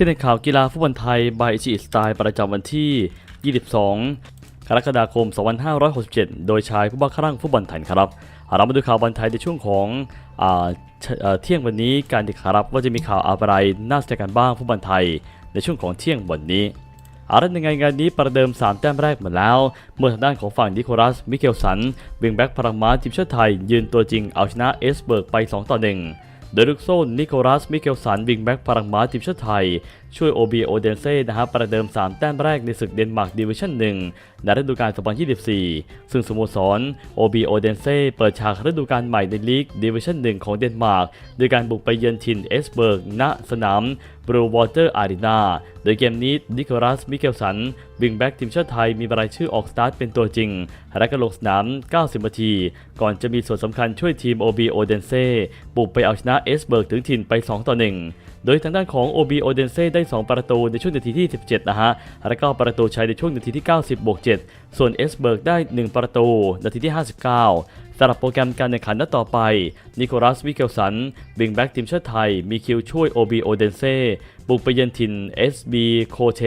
ที่ในข่าวกีฬาฟุตบอลไทยบายอิชิสไตล์ประจำวันที่ 22 กรกฎาคม 2567 โดยชายผู้บ้าคลั่งฟุตบอลไทยครับเรามาดูข่าวบอลไทยในช่วงของอเอ่อเที่ยงวันนี้การดีครับว่าจะมีข่าวอะไรน่าสนใจกันบ้างฟุตบอลไทย ในช่วงของเที่ยงวันนี้อารันยังไงงานนี้ประเดิม 3 แต้มแรกหมดแล้ว เมื่อทางด้านของฝั่งนิโคลัส มิเกลสันวิงแบ็กพลังม้าทีมชาติไทย ยืนตัวจริงเอาชนะเอสเบิร์กไป 2 ต่อ 1 เดลุกโซนนิโคลัสมิเกลสันวิงแบ็กพลังม้าทีมชาติไทย ช่วยโอบีโอเดนเซ่นะครับประเดิม 3 แต้มแรกในศึกเดนมาร์กดิวิชั่น1ในฤดูกาล 2024 ซึ่งสโมสรโอบีโอเดนเซ่เปิดฉากฤดูกาลใหม่ในลีกดิวิชั่น1ของเดนมาร์กโดยการบุกไปเยือนถิ่นเอสเบิร์กณสนามบรูวอเตอร์อารีนาโดยเกมนี้นิโคลัส มิเกลสันวิงแบ็กทีมชาติไทยมีรายชื่อออกสตาร์ทเป็นตัวจริง และก็ลงสนาม 90 นาที ก่อนจะมีส่วนสำคัญช่วยทีม OB โอเดนเซ่บุกไปเอาชนะเอสเบิร์กถึงถิ่นไป 2 ต่อ 1โดยทางด้านของ OB โอเดนเซ่ได้ 2 ประตูในช่วงนาทีที่ 17 นะฮะ แล้วก็ประตูชัยในช่วงนาทีที่ 90บวก7ส่วนเอสเบิร์กได้ 1 ประตู นาทีที่ 59สำหรับโปรแกรมการแข่งขันนัดต่อไป นิโคลัสวิเกลสันวิงแบ็กทีมชาติไทย มีคิวช่วย OB โอเดนเซ่บุกไปเยือนถิ่น SB โคเท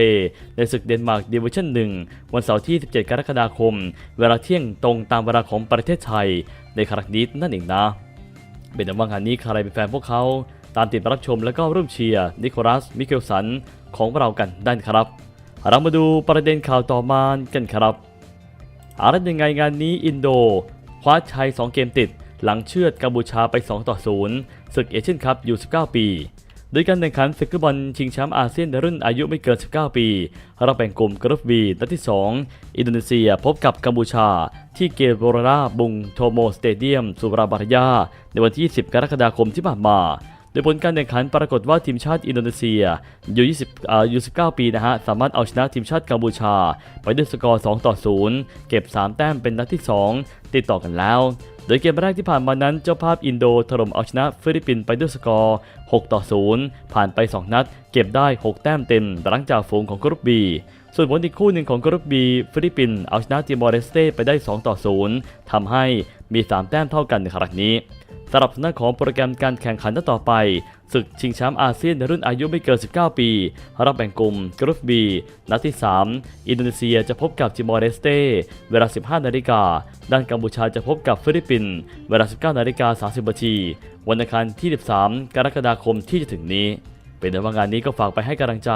ในศึกเดนมาร์กดิวิชั่น 1 วันเสาร์ที่ 17 กรกฎาคม เวลาเที่ยงตรงตามเวลาของประเทศไทย ในครั้งนี้นั่นเองนะ เป็นต่ว่างานนี้ใครเป็นแฟนพวกเขา ตามติดรับชมและก็ร่วมเชียร์นิโคลัส มิเกลสันของเรากันได้ครับ เรามาดูประเด็นข่าวต่อมากันครับอะไรยังไงงานนี้อินโดคว้าชัย 2 เกมติด หลังเชือดกัมพูชาไป 2 ต่อ 0 ศึกเอเชียนคัพอยู่ 19 ปี โดยการแข่งขันศึกฟุตบอลชิงแชมป์อาเซียนในรุ่นอายุไม่เกิน 19 ปีเราแบ่งกลุ่มกรุ๊ปบีนัดที่ 2 อินโดนีเซียพบกับกัมพูชา ที่เกโบราบุงโทโมสเตเดียม สุราบารยา ในวันที่10กรกฎาคมที่ผ่านมา โดยผลการแข่งขันปรากฏว่าทีมชาติอินโดนีเซียอยู่20อ่าอยู่19 ปีนะฮะ สามารถเอาชนะทีมชาติกัมพูชา ไปด้วยสกอร์ 2 ต่อ 0 เก็บ 3 แต้มเป็นนัดที่ 2 ติดต่อกันแล้ว โดยเกมแรกที่ผ่านมานั้นเจ้าภาพอินโดถล่มเอาชนะฟิลิปปินส์ไปด้วยสกอร์ 6 ต่อ 0 ผ่านไป 2 นัด เก็บได้ 6 แต้มเต็มหลังจากฝูงของกรุ๊ปบีส่วนผลอีกคู่หนึ่งของกรุ๊ปบีฟิลิปปินส์เอาชนะติมอร์เลสเตไปได้ 2 ต่อ 0ทำให้มี 3 แต้มเท่ากันในครั้งนี้ สำหรับหน้าของโปรแกรมการแข่งขันต่อไปศึกชิงแชมป์อาเซียนในรุ่นอายุไม่เกิน 19 ปี รับแบ่งกลุ่มกรุ๊ปบีนัดที่ 3 อินโดนีเซียจะพบกับติมอร์เลสเตเวลา 15 นาฬิกา ด้านกัมพูชาจะพบกับฟิลิปปินส์เวลา 19 นาฬิกา 30 นาที วันอังคารที่ 13 กรกฎาคมที่จะถึงนี้ เป็นในว่างานนี้ก็ฝากไปให้กำลังใจ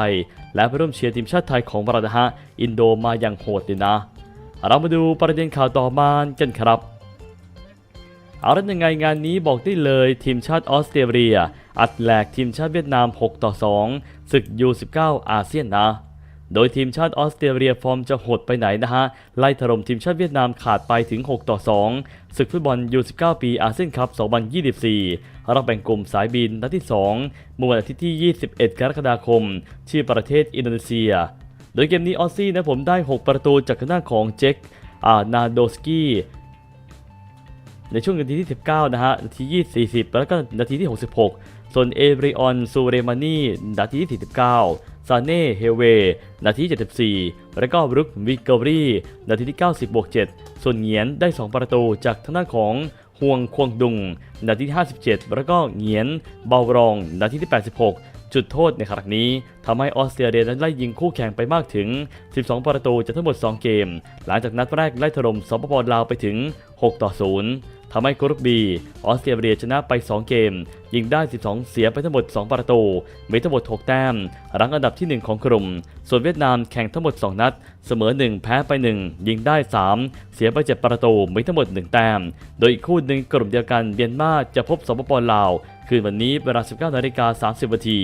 และไปร่วมเชียร์ทีมชาติไทยของเรานะฮะอินโดมาอย่างโหดเลยนะ เรามาดูประเด็นข่าวต่อมากันครับ เอาละยังไงงานนี้บอกได้เลยทีมชาติออสเตรเลีย อัดแหลกทีมชาติเวียดนาม 6 ต่อ 2 ศึก U19 อาเซียนนะ โดยทีมชาติออสเตรเลียฟอร์มจะโหดไปไหนนะฮะ ไล่ถล่มทีมชาติเวียดนามขาดไปถึง 6 ต่อ 2 ศึกฟุตบอล U19 ปีอาเซียนคัพ 2024 รับแบ่งกลุ่มสายบินนัดที่ 2 เมื่อวันอาทิตย์ที่ 21 กรกฎาคม ที่ประเทศอินโดนีเซีย โดยเกมนี้ออสซี่นะผมได้ 6 ประตูจากหน้าของเจคอานาโดสกี้ ในช่วงนาทีที่ 19 นะฮะ นาทีที่40แล้วก็นาทีที่ 66 ส่วนเอเบริออนซูเรมานีนาทีที่ 49 ซาเน่เฮเว นาทีที่74 แล้วก็บรุกวิกเกอรี่ นาทีที่ 90บวก7ส่วนเหงียนได้ 2 ประตูจากทางด้านของฮวงควงดุง นาทีที่ 57 แล้วก็เหงียนเบารอง นาทีที่ 86 จุดโทษในครั้งนี้ทำให้ออสเตรเลียนั้นไล่ยิงคู่แข่งไปมากถึง 12 ประตูจากทั้งหมด 2 เกม หลังจากนัดแรกไล่ถล่มสปปลาวไปถึง 6 ต่อ 0 ทำให้กรุ๊ปบีออสเตรเลียชนะไป 2 เกม ยิงได้ 12 เสียไปทั้งหมด 2 ประตู มีทั้งหมด 6 แต้ม รั้งอันดับที่ 1 ของกลุ่ม ส่วนเวียดนามแข่งทั้งหมด 2 นัด เสมอ 1 แพ้ไป 1 ยิงได้ 3 เสียไป 7 ประตู มีทั้งหมด 1 แต้ม โดยอีกคู่หนึ่งกลุ่มเดียวกันเมียนมาจะพบสปปลาว คืนวันนี้เวลา 19นาฬิกา30นาที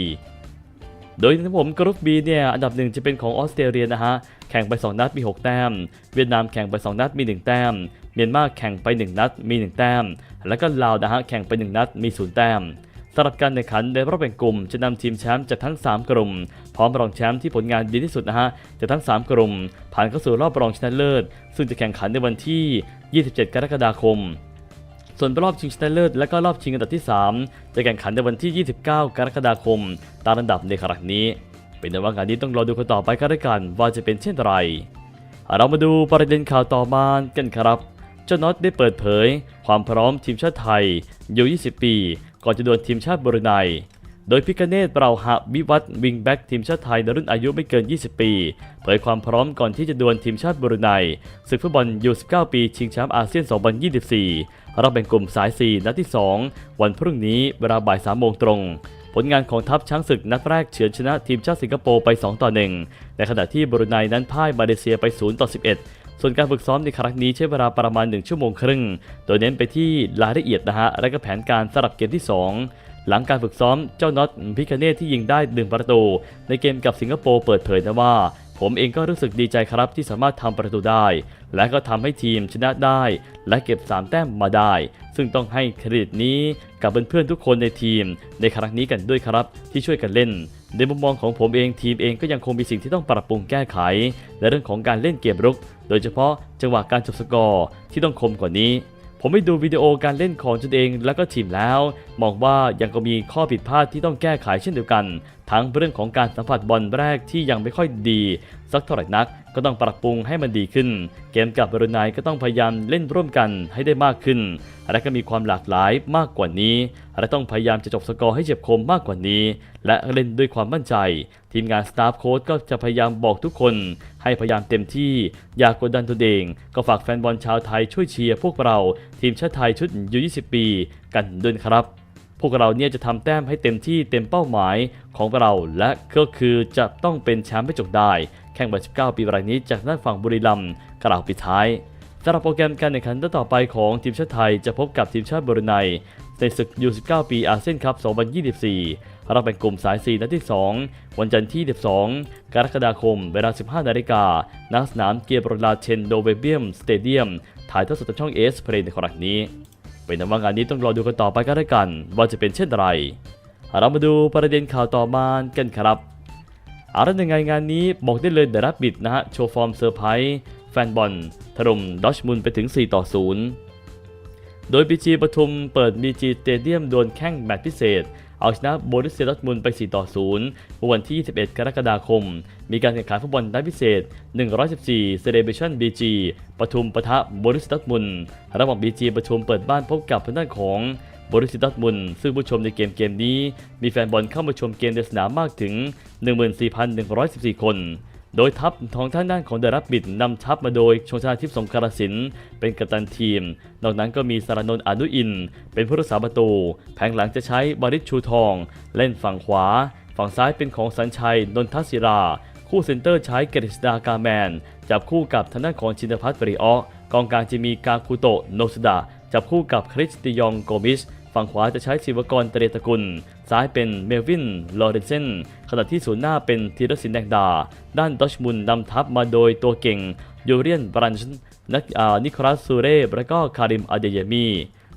โดยทั้งผมกรุ๊ป B เนี่ยอันดับหนึ่งจะเป็นของออสเตรเลียนะฮะ แข่งไป 2 นัดมี 6 แต้ม เวียดนามแข่งไป 2 นัดมี 1 แต้ม เมียนมาแข่งไป 1 นัดมี 1 แต้ม แล้วก็ลาวนะฮะแข่งไป 1 นัดมี 0 แต้มสำหรับการแข่งขันในรอบแบ่งกลุ่มจะนำทีมแชมป์จากทั้ง 3 กลุ่ม พร้อมรองแชมป์ที่ผลงานดีที่สุดนะฮะจากทั้ง 3 กลุ่ม ผ่านเข้าสู่รอบรองชนะเลิศ ซึ่งจะแข่งขันในวันที่ 27 กรกฎาคม ส่วนรอบชิงชนะเลิศและก็รอบชิงอันดับที่ 3 จะแข่งขันในวันที่ 29 กรกฎาคม ตามลำดับในครั้งนี้ เป็นแต่ว่างานนี้ต้องรอดูกันต่อไปก็แล้วกันว่าจะเป็นเช่นไรเรามาดูประเด็นข่าวต่อมากันครับ เจ้าน็อตได้เปิดเผย ความพร้อมทีมชาติไทยอยู่ 20 ปี ก่อนจะดวลทีมชาติบรูไน โดยพิกเนตเปราหะวิวัฒน์วิงแบ็กทีมชาติไทยในรุ่นอายุไม่เกิน 20 ปี เผยความพร้อมก่อนที่จะดวลทีมชาติบรูไนศึกฟุตบอลยู19 ปี ชิงแชมป์อาเซียน 2024รอบแบ่งกลุ่มสาย 4 นัดที่ 2 วันพรุ่งนี้เวลาบ่าย3โมงตรง ผลงานของทัพช้างศึกนัดแรกเฉือนชนะทีมชาติสิงคโปร์ไป 2 ต่อ 1 ในขณะที่บรูไนนั้นพ่ายมาเลเซียไป 0 ต่อ 11 ส่วนการฝึกซ้อมในครั้งนี้ใช้เวลาประมาณ 1 ชั่วโมงครึ่ง โดยเน้นไปที่รายละเอียดนะฮะ และก็แผนการสำหรับเกมที่ 2 หลังการฝึกซ้อมเจ้าน็อตพิคเนตที่ยิงได้ดึงประตู ในเกมกับสิงคโปร์เปิดเผยนะว่า ผมเองก็รู้สึกดีใจครับที่สามารถทำประตูได้ และก็ทำให้ทีมชนะได้ และเก็บ 3 แต้มมาได้ ซึ่งต้องให้เครดิตนี้กับเพื่อนๆทุกคนในทีม ในครั้งนี้กันด้วยครับ ที่ช่วยกันเล่น ในมุมมองของผมเองทีมเองก็ยังคงมีสิ่งที่ต้องปรับปรุงแก้ไข ในเรื่องของการเล่นเกมรุก โดยเฉพาะจังหวะการจบสกอร์ที่ต้องคมกว่านี้ผมไปดูวิดีโอการเล่นของตนเองและก็ทีมแล้ว มองว่ายังก็มีข้อผิดพลาดที่ต้องแก้ไขเช่นเดียวกัน ทั้งเรื่องของการสัมผัสบอลแรกที่ยังไม่ค่อยดี สักเท่าไหร่นัก ก็ต้องปรับปรุงให้มันดีขึ้น เกมกับบรูไนก็ต้องพยายามเล่นร่วมกันให้ได้มากขึ้น และก็มีความหลากหลายมากกว่านี้ และต้องพยายามจะจบสกอร์ให้เจ็บคมมากกว่านี้ และเล่นด้วยความมั่นใจ ทีมงานสตาฟโค้ชก็จะพยายามบอกทุกคน ให้พยายามเต็มที่อย่ากกดดันตัวเองก็ฝากแฟนบอลชาวไทยช่วยเชียร์พวกเรา ทีมชาติไทยชุดยู20 ปี กันด้วยครับ พวกเราเนี่ยจะทำแต้มให้เต็มที่เต็มเป้าหมายของเราและก็คือจะต้องเป็นแชมป์ให้จงได้ แข่งบอล19 ปีรายนี้จากด้านฝั่งบุรีรัมย์กล่าวปิดท้ายสำหรับโปรแกรมการแข่งขันต่อไปของทีมชาติไทยจะพบกับทีมชาติบรูไนในศึกยู19 ปีอาเซียนคัพ 2024เราแบ่งกลุ่มสาย 4 นัดที่ 2 วันจันทร์ที่ 12 กรกฎาคม เวลา 15 นาฬิกาณสนามเกียร์บรลาเชนโดเวเบียม สเตเดียม ถ่ายทอดสดทางช่องเอสเพลในครั้งนี้ เป็นว่างานนี้ต้องรอดูกันต่อไปกันแล้วกัน ว่าจะเป็นเช่นไร เรามาดูประเด็นข่าวต่อมากันครับอะไรยังไงงานนี้บอกได้เลยเดรับบิดนะฮะ โชว์ฟอร์มเซอร์ไพรส์แฟนบอลถล่มดอชมุนไปถึง 4 ต่อ 0 โดยปีจีปทุมเปิด BG สเตเดียมดวลแข่งแมตช์พิเศษ เอาชนะโบรุสเซียดอทมุนไป 4 ต่อ 0 เมื่อวันที่ 21 กรกฎาคม มีการแข่งขันฟุตบอลนัดพิเศษ 114 Celebration BG ปทุมปะทะโบรุสเซียดอทมุน ระหว่าง BG ปทุมเปิดบ้านพบกับทางด้านของโบริสเซียดมุนซึ่งผู้ชมในเกมเกมนี้ มีแฟนบอลเข้ามาชมเกมในสนามมากถึง 14,114 คน โดยทัพของท่านด้านของเดรับบิดนำทัพมาโดยชงชนาทิพย์สงกรสินเป็นกัปตันทีม นอกนั้นก็มีสารนนท์อนุอิน เป็นผู้รักษาประตู แผงหลังจะใช้บริชชูทอง เล่นฝั่งขวา ฝั่งซ้ายเป็นของสัญชัย นนทศิรา คู่เซนเตอร์ใช้กฤษดากาแมน จับคู่กับทางด้านของชินพัฒน์ปริออกองกลางจะมีกาคุโตะโนสดะจับคู่กับคริสติยองโกมิช ฝั่งขวาจะใช้ศิวกรเตเรตกุล ซ้ายเป็นเมลวิน ลอเรนเซน ขณะที่ศูนย์หน้าเป็นธีรศิลปแดงดา ด้านดอชมุนนำทัพมาโดยตัวเก่ง ยูเรียนบรันช์นักอ่านิโคลัสซูเร่และก็คาริมอาเดยามี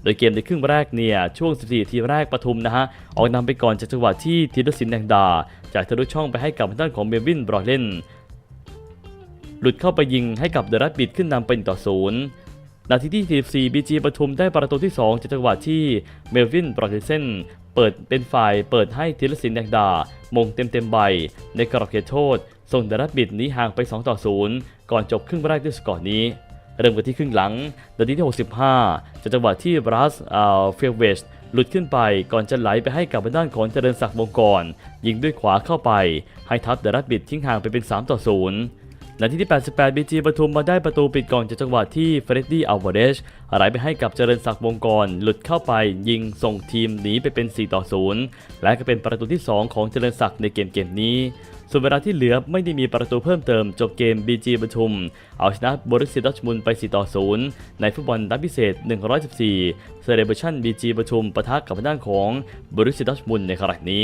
โดยเกมในครึ่งแรกเนี่ย ช่วง 14 ทีแรกปทุมนะฮะ ออกนำไปก่อนจากจังหวะที่ธีรศิลปแดงดา จากทะลุช่องไปให้กับทางด้านของเมลวินบรอเลนหลุดเข้าไปยิงให้กับเดรัตบิดขึ้นนำเป็นต่อศูนย์ นาทีที่ 44 BG ปทุมได้ประตูที่ 2 จากจังหวะที่เมลวินบรอเทเซนเปิดเป็นฝ่ายเปิดให้ธีรศิลป์แดงดามงเต็มเต็มใบ ในกรอบเขตโทษ ส่งเดรัตบิดหนี้ห่างไป 2 ต่อ 0 ก่อนจบครึ่งแรกด้วยสกอร์นี้ เริ่มกันที่ครึ่งหลังนาทีที่ 65 จากจังหวะที่บรัสอ่าเฟลเวชหลุดขึ้นไปก่อนจะไหลไปให้กับด้านของเจริญศักดิ์วงกรยิงด้วยขวาเข้าไป ให้ทัพเดรัตบิดทิ้งห่างไปเป็น 3 ต่อ 0 นาทีที่ 88 บีจีปทุมมาได้ประตูปิดก่อนจากจังหวะที่เฟรดดี้อัลวาเดชไหลไปให้กับเจริญศักดิ์วงกร หลุดเข้าไปยิงส่งทีมหนีไปเป็น 4 ต่อ 0 และก็เป็นประตูที่ 2 ของเจริญศักดิ์ในเกมเกมนี้ส่วนเวลาที่เหลือไม่ได้มีประตูเพิ่มเติมจบเกม BG ปทุม เอาชนะบริสิดอชมุนไป 4 ต่อ 0 ในฟุตบอลนัดพิเศษ 114เซเลบ r ชั่น BG ปทุมปะทะกับทางด้านของบริสิดอชมุนในครั้งนี้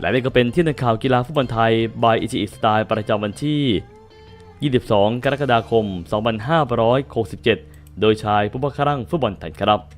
และนี่ก็เป็นที่นักข่าวกีฬาฟุตบอลไทยบายอิจิอิสไตล์ประจำวันที่ 22 กรกฎาคม 2567 โดยชายผู้บังคับฟุตบอลไทยครับ